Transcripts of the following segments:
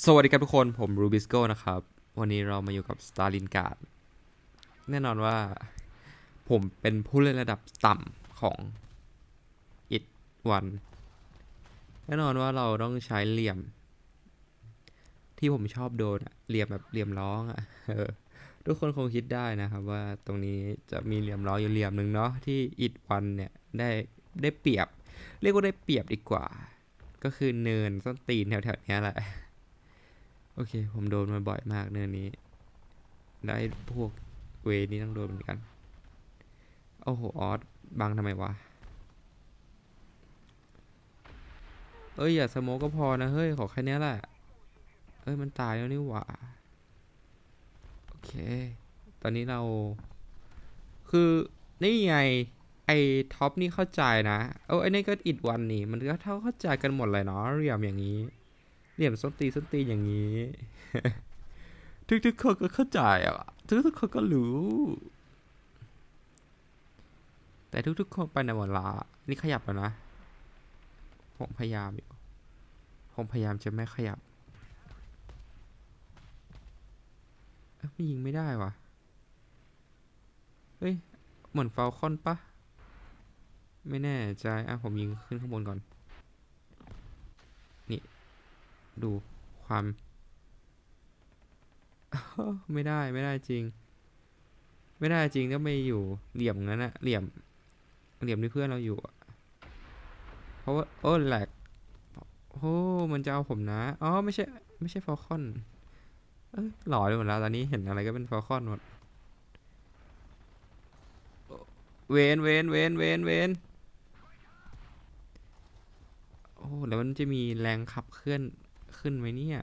สวัสดีครับทุกคนผมรูบิสโกนะครับ วันนี้เรามาอยู่กับ s t a r l i n g a r d แน่นอนว่า ผมเป็นผู้เล่นระดับต่ำของ it one แน่นอนว่าเราต้องใช้เหลี่ยม ที่ผมชอบโดนเหลี่ยมแบบเหลี่ยมร้องอะทุกคนคงคิดได้นะครับว่าตรงนี้จะมีเหลี่ยมร้องอยู่เหลี่ยมหนึ่งเนาะที่ it one เนี่ยได้ได้เปรียบ เรียกว่าได้เปรียบดีกว่า ก็คือเนินส้นตีนแถวๆนี้แหละ โอเค ผมโดนมาบ่อยมากเนินนี้ ได้พวกเวนี้ต้องโดนเหมือนกัน โอ้โห ออสบังทำไมวะ เอ้ย อย่าสโมกก็พอนะ เฮ้ย ขอแค่นี้แหละ เอ้ย มันตายแล้วนี่หว่า โอเค ตอนนี้เรา คือ นี่ไง ไอ้ท็อปนี่เข้าใจนะ เอ้ไอ้นี่ก็อิดวันนี่ มันก็เท่าเข้าใจกันหมดเลยเนาะเหลี่ยมอย่างนี้ เหลี่ยมส้นตีส้นตีอย่างนี้ ทุกๆคนก็เข้าใจอะทุกๆคนก็รู้ แต่ทุกๆคนไปในหมดละนี่ขยับแล้วนะ ผมพยายามอยู่ ผมพยายามจะไม่ขยับไม่ยิงไม่ได้วะเฮ้ย เหมือนฟาลคอนปะ ไม่แน่ใจ อะ ผมยิงขึ้นข้างบนก่อน นี่ ดูความ ไม่ได้ไม่ได้จริง ไม่ได้จริงก็ไม่อยู่เหลี่ยมนั้นอะเหลี่ยม เหลี่ยมที่เพื่อนเราอยู่เพราะว่าโอ้แหลกโอ้มันจะเอาผมนะอ๋อไม่ใช่ ไม่ใช่ฟอลคอน เอ้ยหล่อไปหมดแล้วตอนนี้เห็นอะไรก็เป็นฟอลคอนหมดเวนเวนเวนเวนเวนโอ้แล้วมันจะมีแรงขับเคลื่อน ขึ้นไหมเนี่ย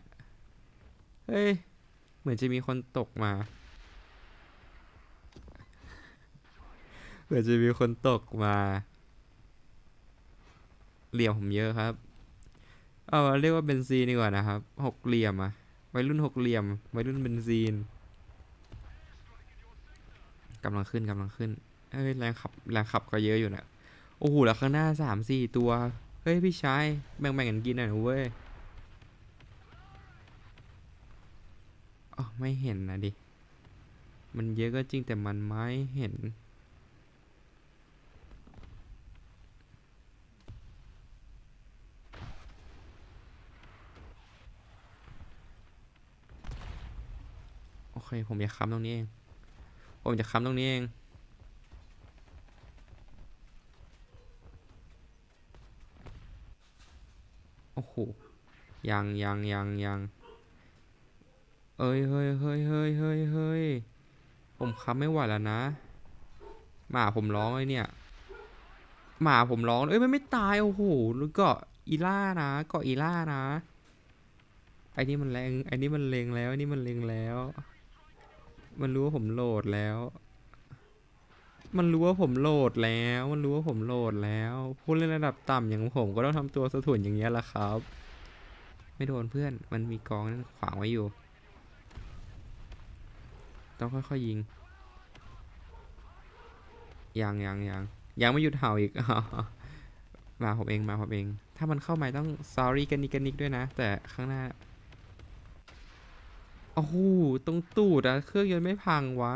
เฮ้ย เหมือนจะมีคนตกมา เหมือนจะมีคนตกมา เหลี่ยมผมเยอะครับ เอาเรียกว่าเบนซีนดีกว่านะครับ หกเหลี่ยมอะวัยรุ่นหกเหลี่ยมวัยรุ่นเบนซีนกำลังขึ้นกำลังขึ้น เอ้ยแรงขับแรงขับก็เยอะอยู่นะ โอ้โหแล้วข้างหน้าสามสี่ตัว เฮ้ยพี่ชายแบ่งแบ่งกันกินหน่อยนะเว้ย อ๋อไม่เห็นนะดิ มันเยอะก็จริงแต่มันไม่เห็น โอเค ผมจะค้ำตรงนี้เอง ผมจะค้ำตรงนี้เองโอ้โหยังยังยังยัง เอ้ยเฮ้ยเฮ้ยเฮ้ยเฮ้ยเฮ้ยผมค้ำไม่ไหวแล้วนะ หมาผมร้องเลยเนี่ย หมาผมร้อง เอ้ยมันไม่ตาย โอ้โหแล้วก็อีล่านะเกาะอีล่านะไอ้นี่มันแรงไอ้นี่มันเลงแล้วไอ้นี่มันเลงแล้ว มันรู้ว่าผมโหลดแล้ว มันรู้ว่าผมโหลดแล้ว มันรู้ว่าผมโหลดแล้วผู้เล่นระดับต่ำอย่างผมก็ต้องทำตัวสะทุนอย่างเงี้ยละครับ ไม่โดนเพื่อนมันมีกองนั่นขวางไว้อยู่ ต้องค่อยๆยิง ยังยังยังยังไม่หยุดเห่าอีกมาผมเองมาผมเอง ถ้ามันเข้ามาต้อง sorry กันนิกกันนิกด้วยนะ แต่ข้างหน้าโอ้โหตรงตูดอะเครื่องยนต์ไม่พังวะ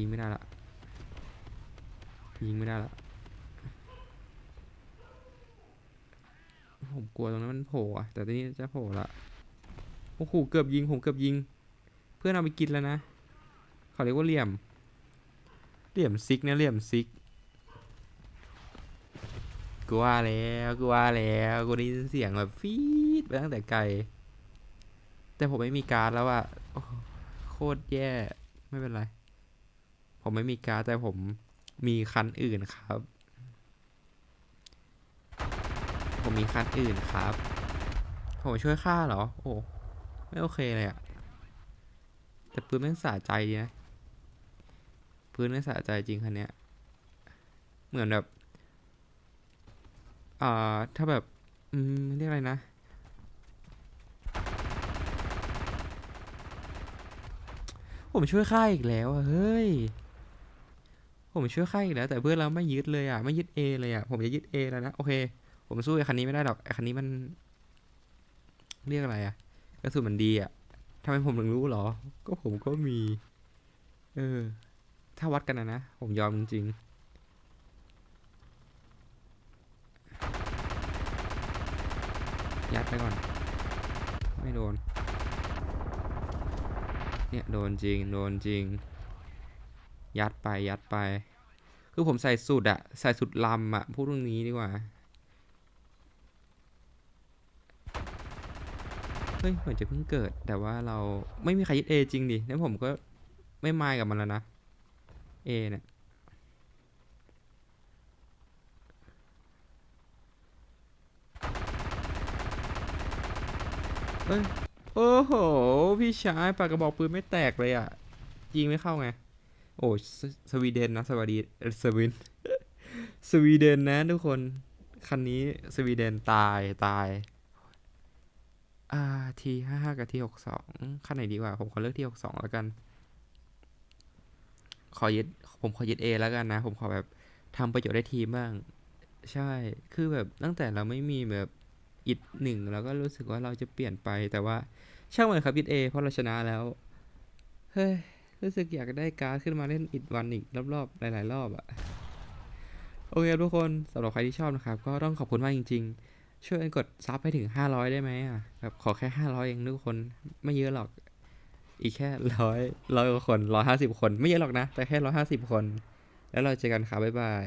ยิงไม่ได้ละยิงไม่ได้ละ ผมกลัวตรงนั้นมันโผล่อะแต่ตอนนี้จะโผล่ละโอ้โหเกือบยิงผมเกือบยิง เพื่อนเอาไปกินแล้วนะเขาเรียกว่าเหลี่ยม เหลี่ยมซิกนะเหลี่ยมซิกกูว่าแล้วกูว่าแล้วกูได้ยินเสียงแบบฟีดไปตั้งแต่ไกล แต่ผมไม่มีการ์ดแล้วอะโอโคตรแย่ไม่เป็นไร ผมไม่มีการ์ดแต่ผมมีคันอื่นครับ ผ มีคันอื่นครับผมช่วยฆ่าเหรอ โอ้ไม่โอเคเลยอะแต่ปืนแม่งสะใจดีนะปืนแม่งสะใจจริงคันเนี้ย เหมือนแบบอ่าถ้าแบบ อืมเรียกอะไรนะผมช่วยฆ่าอีกแล้วอะเฮ้ย ผมช่วยค่ายอีกแล้ว แต่เพื่อนเราไม่ยึดเลยอะ ไม่ยึด A เลยอะ ผมจะยึด A แล้วนะ โอเค ผมสู้ไอ้คันนี้ไม่ได้หรอกไอ้คันนี้มัน เรียกอะไรอะกระสุนมันดีอะทำไมผมถึงรู้หรอ ก็ผมก็มี เออ ถ้าวัดกันนะนะ ผมยอมจริงยัดไปก่อน ไม่โดน เนี่ยโดนจริง โดนจริง ยัดไปยัดไป คือผมใส่สุดอะใส่สุดลำอะพูดตรงนี้ดีกว่า เฮ้ยเหมือนจะเพิ่งเกิด แต่ว่าเราไม่มีใครยึด A จริงดิแล้วผมก็ไม่มายกับมันแล้วนะ A เนี่ยเฮ้ยโอ้โห พี่ชายปากกระบอกปืนไม่แตกเลยอะ ยิงไม่เข้าไง โอ้สสวีเดนนะสวัสดีสวีนสวีเดนนะทุกคน คันนี้สวีเดนตายตาย อ่าทีห้าห้ากับทีหกสองคันไหนดีกว่า ผมขอเลือกทีหกสองแล้วกัน ขอยึดผมขอยึดเอแล้วกันนะ ผมขอแบบทำประโยชน์ได้ทีบ้าง ใช่ คือแบบตั้งแต่เราไม่มีแบบอิดหนึ่งเราก็รู้สึกว่าเราจะเปลี่ยนไป แต่ว่าช่างมันครับอิดเอเพราะเราชนะแล้ว เฮ้ย รู้สึกอยากได้การ์ดขึ้นมาเล่นอิดวันอีกรอบๆหลาย ๆ รอบอะโอเคทุกคนสำหรับใครที่ชอบนะครับ ก็ต้องขอบคุณมากจริง ๆ ช่วยกดซับให้ถึงห้าร้อยได้ไหมอะแบบขอแค่ห้าร้อยเองทุกคนไม่เยอะหรอก อีกแค่ร้อยร้อยกว่าคนร้อยห้าสิบคน ไม่เยอะหรอกนะ แต่แค่ร้อยห้าสิบคน แล้วเราเจอกันครับบ๊ายบาย